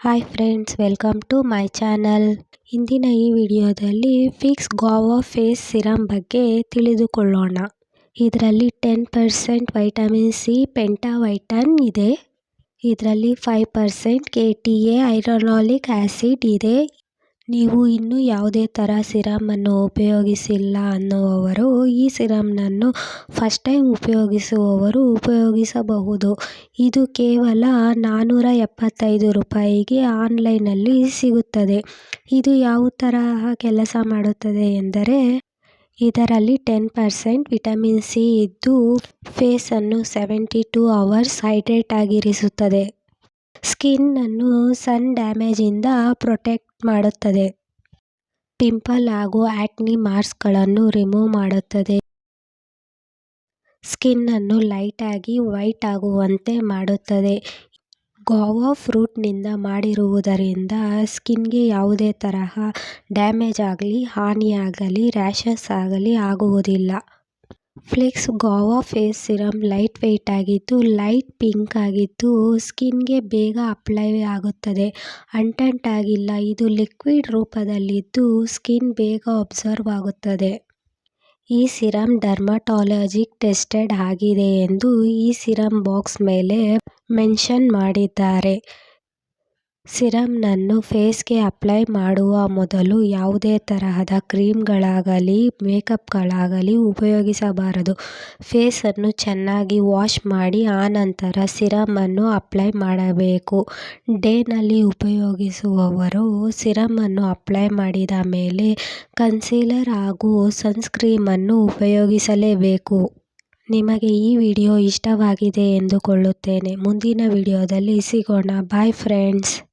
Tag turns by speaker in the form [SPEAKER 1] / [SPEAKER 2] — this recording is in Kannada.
[SPEAKER 1] Hi friends welcome to my channel ಇಂದಿನ ಈ ವಿಡಿಯೋದಲ್ಲಿ ಫಿಕ್ಸ್ ಗೋವಾ ಫೇಸ್ ಸಿರಮ್ ಬಗ್ಗೆ ತಿಳಿದುಕೊಳ್ಳೋಣ. ಇದರಲ್ಲಿ ten percent vitamin C pentavitin ಇದೆ. ಇದರಲ್ಲಿ five percent K T A hyaluronic acid ಇದೆ. ನೀವು ಇನ್ನೂ ಯಾವುದೇ ಥರ ಸಿರಮನ್ನು ಉಪಯೋಗಿಸಿಲ್ಲ ಅನ್ನುವವರು, ಈ ಸಿರಮ್ನನ್ನು ಫಸ್ಟ್ ಟೈಮ್ ಉಪಯೋಗಿಸುವವರು ಉಪಯೋಗಿಸಬಹುದು. ಇದು ಕೇವಲ ನಾನ್ನೂರ ಎಪ್ಪತ್ತೈದು ರೂಪಾಯಿಗೆ ಆನ್ಲೈನಲ್ಲಿ ಸಿಗುತ್ತದೆ. ಇದು ಯಾವ ತರಹ ಕೆಲಸ ಮಾಡುತ್ತದೆ ಎಂದರೆ, ಇದರಲ್ಲಿ ಟೆನ್ ಪರ್ಸೆಂಟ್ ವಿಟಮಿನ್ ಸಿ ಇದ್ದು, ಫೇಸನ್ನು ಸೆವೆಂಟಿ ಟೂ ಅವರ್ಸ್ ಹೈಡ್ರೇಟ್ ಆಗಿರಿಸುತ್ತದೆ. ಸ್ಕಿನ್ನನ್ನು ಸನ್ ಡ್ಯಾಮೇಜಿಂದ ಪ್ರೊಟೆಕ್ಟ್ ಮಾಡುತ್ತದೆ. ಪಿಂಪಲ್ ಹಾಗೂ ಆಕ್ನಿ ಮಾರ್ಕ್ಸ್ಗಳನ್ನು ರಿಮೂವ್ ಮಾಡುತ್ತದೆ. ಸ್ಕಿನ್ನನ್ನು ಲೈಟಾಗಿ ವೈಟ್ ಆಗುವಂತೆ ಮಾಡುತ್ತದೆ. ಗಾವಾ ಫ್ರೂಟ್ನಿಂದ ಮಾಡಿರುವುದರಿಂದ ಸ್ಕಿನ್ಗೆ ಯಾವುದೇ ತರಹ ಡ್ಯಾಮೇಜ್ ಆಗಲಿ, ಹಾನಿಯಾಗಲಿ, ರ್ಯಾಷಸ್ ಆಗಲಿ ಆಗುವುದಿಲ್ಲ. Plix guava face serum lightweight ಆಗಿದ್ದು, ಲೈಟ್ ಪಿಂಕ್ ಆಗಿದ್ದು, ಸ್ಕಿನ್ಗೆ ಬೇಗ ಅಪ್ಲೈ ಆಗುತ್ತದೆ. ಅಂಟಂಟಾಗಿಲ್ಲ ಇದು ಲಿಕ್ವಿಡ್ ರೂಪದಲ್ಲಿದ್ದು ಸ್ಕಿನ್ ಬೇಗ ಅಬ್ಸರ್ವ್ ಆಗುತ್ತದೆ. ಈ ಸಿರಮ್ ಡರ್ಮಟಾಲಜಿಕ್ ಟೆಸ್ಟೆಡ್ ಆಗಿದೆ ಎಂದು ಈ ಸಿರಮ್ ಬಾಕ್ಸ್ ಮೇಲೆ ಮೆನ್ಷನ್ ಮಾಡಿದ್ದಾರೆ. ಸಿರಮ್ನನ್ನು ಫೇಸ್ಗೆ ಅಪ್ಲೈ ಮಾಡುವ ಮೊದಲು ಯಾವುದೇ ತರಹದ ಕ್ರೀಮ್ಗಳಾಗಲಿ, ಮೇಕಪ್ಗಳಾಗಲಿ ಉಪಯೋಗಿಸಬಾರದು. ಫೇಸನ್ನು ಚೆನ್ನಾಗಿ ವಾಶ್ ಮಾಡಿ ಆನಂತರ ಸಿರಮನ್ನು ಅಪ್ಲೈ ಮಾಡಬೇಕು. ಡೇನಲ್ಲಿ ಉಪಯೋಗಿಸುವವರು ಸಿರಮನ್ನು ಅಪ್ಲೈ ಮಾಡಿದ ಮೇಲೆ ಕನ್ಸೀಲರ್ ಹಾಗೂ ಸನ್ಸ್ಕ್ರೀಮನ್ನು ಉಪಯೋಗಿಸಲೇಬೇಕು. ನಿಮಗೆ ಈ ವಿಡಿಯೋ ಇಷ್ಟವಾಗಿದೆ ಎಂದುಕೊಳ್ಳುತ್ತೇನೆ. ಮುಂದಿನ ವಿಡಿಯೋದಲ್ಲಿ ಸಿಗೋಣ. Bye friends.